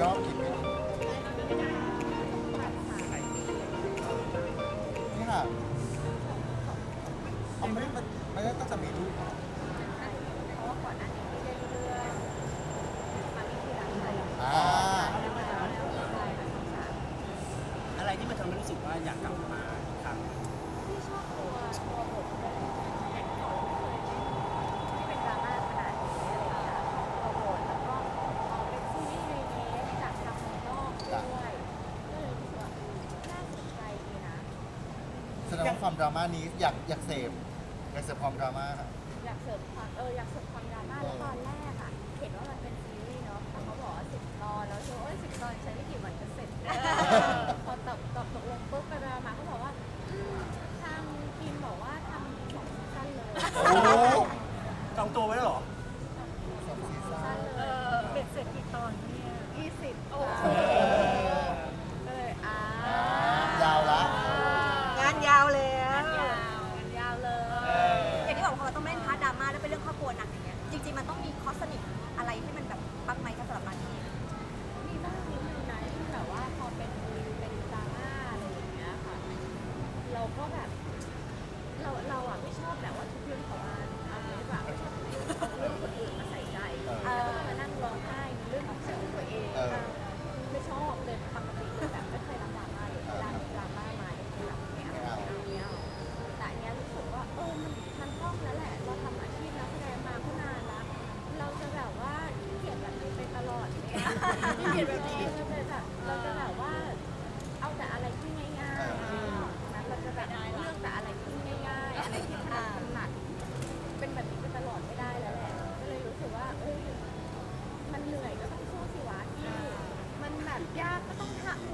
รอบกินไม่ดีนี่ค่ะ ความดราม่านี้อยากอยากเสพอยากเสพความดราม่าครับ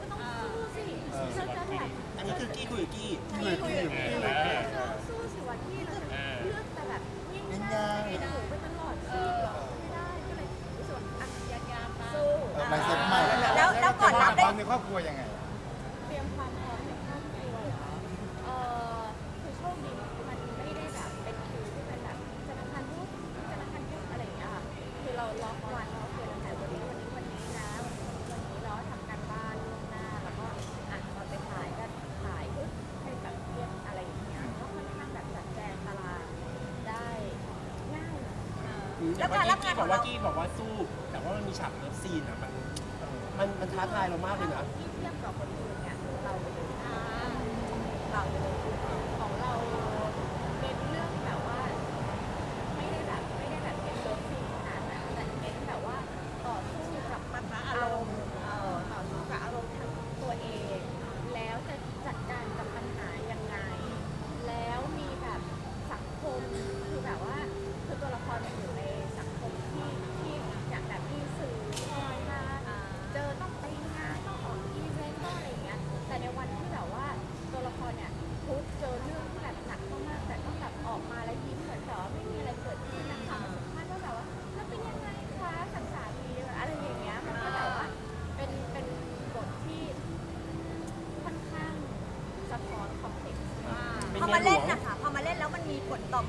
ก็ต้องสู้สิอันนี้คือกี้คุยกับกี้ กี้ แล้วการรับงานขบองกเรา ว่ากี้บอกว่าสู้ แต่ว่ามันมีฉากเลิฟซีนอะมันมันท้าทายเรามากเลยนะ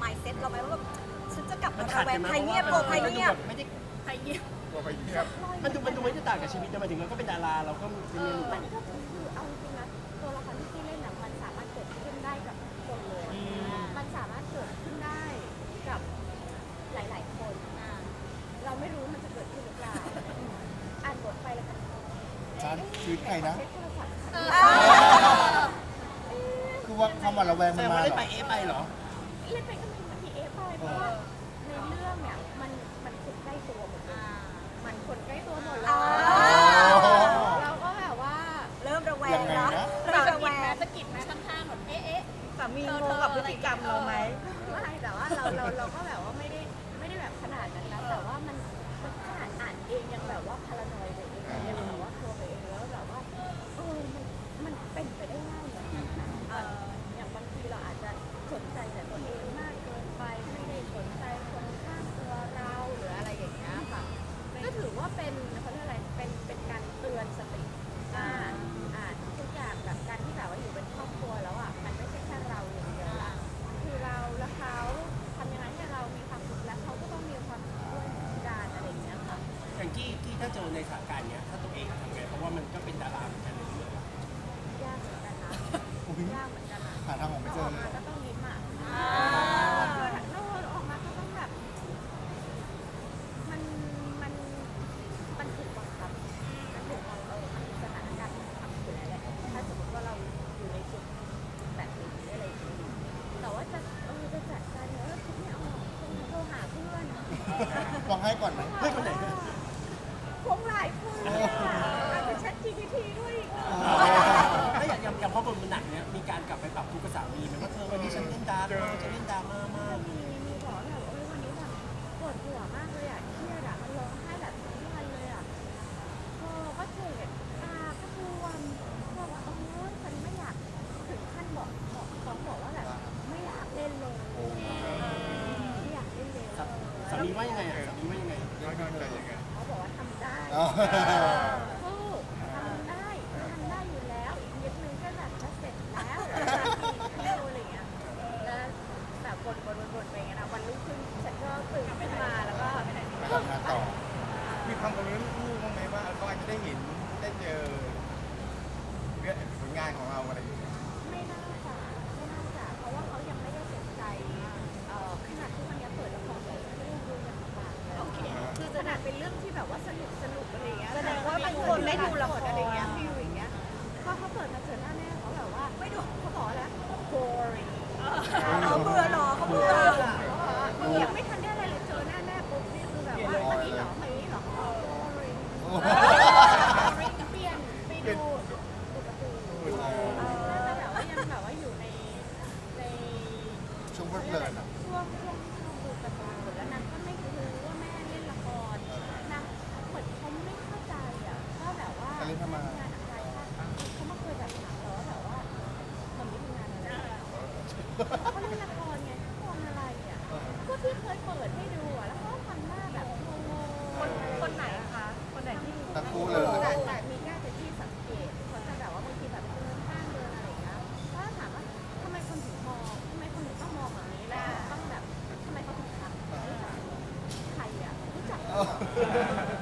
มายเซ็ตเราไหมว่าฉันจะกลับมาระแบบไครเงียบโกรไใคเงียบไม่ได้ไครเงียบมันดูมันดูไม่ต่างกับชีวิตแต่มาถึงเราก็เป็นดาราเราก็มันก็คือเอาจริงนะตัวละครที่เล่นน่ะมันสามารถเกิดขึ้นได้กับทุกคนเลย มันสามารถเกิดขึ้นได้กับหลาย ๆ คนอะเราไม่รู้มันจะเกิดขึ้นหรือเปล่าอ่านบทไปแล้วกันฉันชีวิตใครนะคือว่าความหวาดระแวงมันมาหรได้อไปเอฟไอเหรอ เล่นเป็นก็มีมันทีเอฟไปเพราะว่าในเรื่องเนี่ยมันมันคนใกล้ตัวหมดเลยมันคนใกล้ตัวหมดเลยเราก็แบบว่าเริ่มระแวงแล้วเริ่มระแวงสะกิดไหมข้างๆแบบเอ๊ะเอ๊ะ สามีงงกับพฤติกรรมเราไหม ไม่แต่ว่าเราเราเราก็แบบว่าไม่ได้ไม่ได้แบบขนาดนั้นนะแต่ว่ามันขนาดอ่านเองยังแบบว่าพารานอยตัวเองเลย 就是那啥概念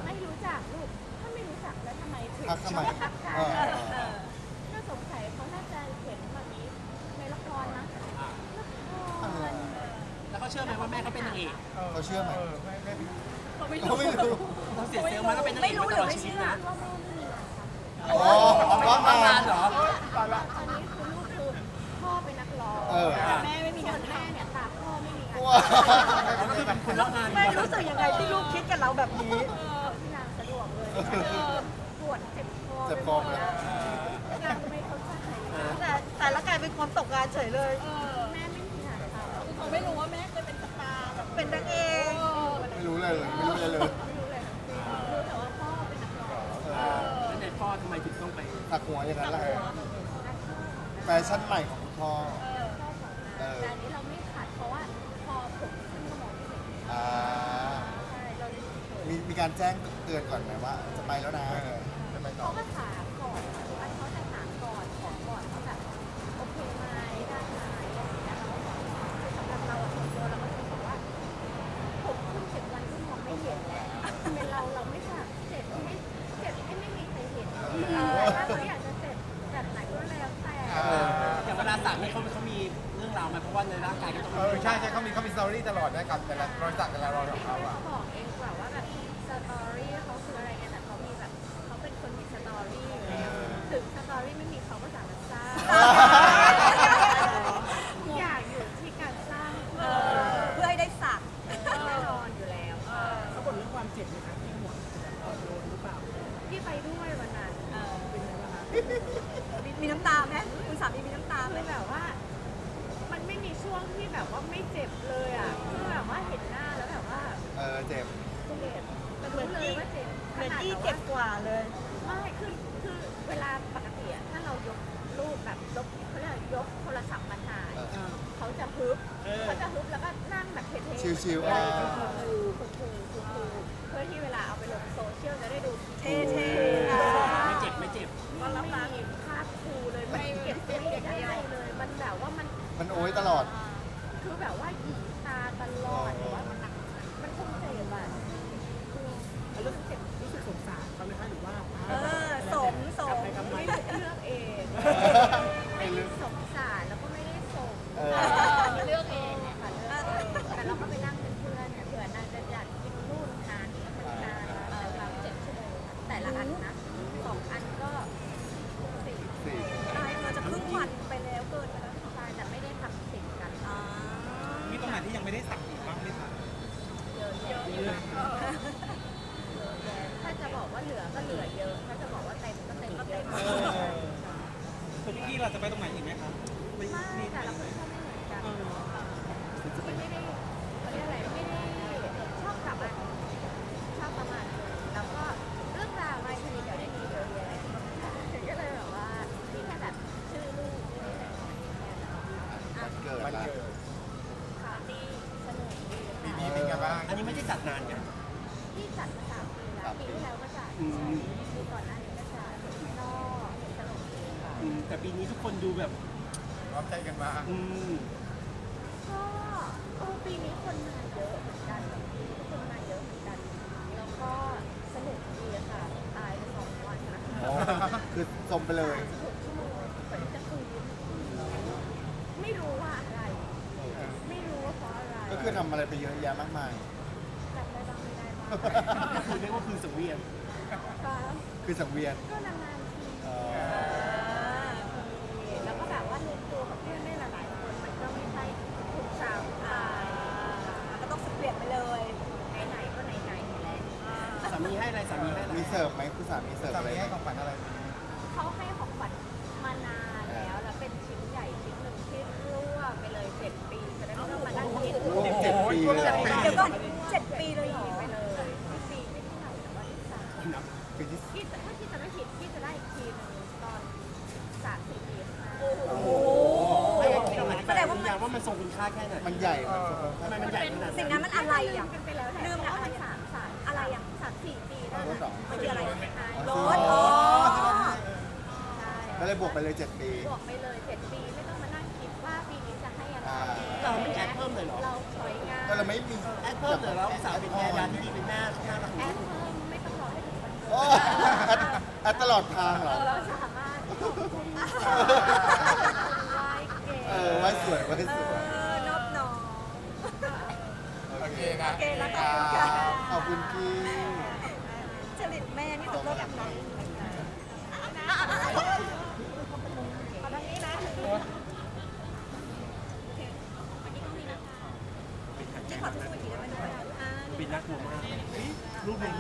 ไม่รู้จักลูก ถ้าไม่รู้จักแล้วทำไมถึงทักทำไมทักกันเออ ก็สงสัยเขาน่าจะขียนแบบนี้ในละครนะละครแล้วเขาเชื่อไหมว่าแม่เขาเป็นนางเอกเขาเชื่อไหม เขาไม่ไม่รู้เราเสียเซลล์มาแล้วเป็นนางเอกตลอดชีวิตนะว่าแม่ดีนครัอ๋ออ๋ประมามาณเหรอ ตอนนี้คือลูกคือพ่อเป็นนักร้องเออ แม่ ไม่รู้สึกยังไงที่ลูกคิดกับเราแบบนี้ ที่นางสะดวกเลยปวดเจ็บคอเจ็บคอไเลยาแต่แต่ละกายเป็นคนตกงานเฉยเลย แม่ไม่มีงานทำคือเขาไม่รู้ว่าแม่เคยเป็นสตาร์แบบเป็นนางเอกไม่รู้เลยไม่รู้เลยไม่รู้เลยแต่ว่าพ่อเป็นนักร้องแล้วในพ่อทำไมถึงต้องไปตักหัวอย่างนั้นล่ะแฟชั่นใหม่ของพ่อ แต่นี้เราไม่ การแจ้งเตือนก่อนไหมว่าจะไปแล้วนะ ว่าเลย ไม่คือคือเวลาปกติอะถ้าเรายกรูปแบบยกเขาเรียกยกโทรศัพท์มาถ่ายเขาจะฮึบเขาจะฮึบแล้วก็นั่งแบบเท่ๆชิวๆ อะคือคือคือเพื่อที่เวลาเอาไปลงโซเชียลจะได้ดูเท่ๆไม่เจ็บไม่เจ็บ มันลำบากภาพคูเลยไม่เก็บเก็บอะไเลย มันแบบว่ามันมันโอ้ยตลอด คือแบบว่าหยีตาตลอดหรือว่ามันหนักมันคงเจ็บอะ สงสารเขาไหใช่หรือว่า เออสมสม่เลือกเอง แต่ปีนี้ทุกคนดูแบบพร้อมใจกันมาอืมก็เออปีนี้คนมาเยอะเหมือนกันคนมาเยอะเหมือนกัน แล้วก็สนุกดีอะค่ะ ตายไปสองวันนะคะโอ้คือจมไปเลยหกชั่วโมงกว่าจะฟื้นไม่รู้ว่าอะไร ไม่รู้ว่าเพราะอะไรก็คือทำอะไรไปเยอะแยะมากมาย จำได้บ้างไม่ได้บ้างก็คือเรียกว่าคืนสังเวียน ก็คือสังเวียนก็นานๆที เอ่อ แล้วก็แบบว่ารวมตัวกับเพื่อนได้หลายๆคนมันก็ไม่ใช่ทุกเช้าตาย มันก็ต้องเปลี่ยนไปเลย ไหนๆก็ไหนๆแหละ สามีให้อะไรสามีให้อะไรมีเสิร์ฟไหมคุณสามีเสิร์ฟสาอะไรมีไหมให้ของขวัญอะไรปีนี้เขาให้ เลยบวกไปเลยเจ็ดปี บวกไปเลยเจ็ดปีไม่ต้องมานั่งคิดว่าปีนี้จะให้อะไรอ่าเราไม่แอดเพิ่มเลยเหรอ เราสวยงามก็เลยไม่มีแอดเพิ่มเลยแล้วอุตส่าห์เป็นแม่ยาที่ดีเป็นแม่ข้างหน้าแอดเพิ่มไม่ต้องรอให้ถึงวันเกิดโอ้แอดแอดตลอดทางเหรอ เราสามารถขอบคุณมากไหว้เก่งเออไว้สวยไว้เอสวย อนอบน้อมโอเคครับโอเคแล้วขอบคุณค่ะขอบคุณกี้จริตแม่นี่ตกรถแบบนั้นขอทางนี้นะ นี่ขอทุกคนอีก ที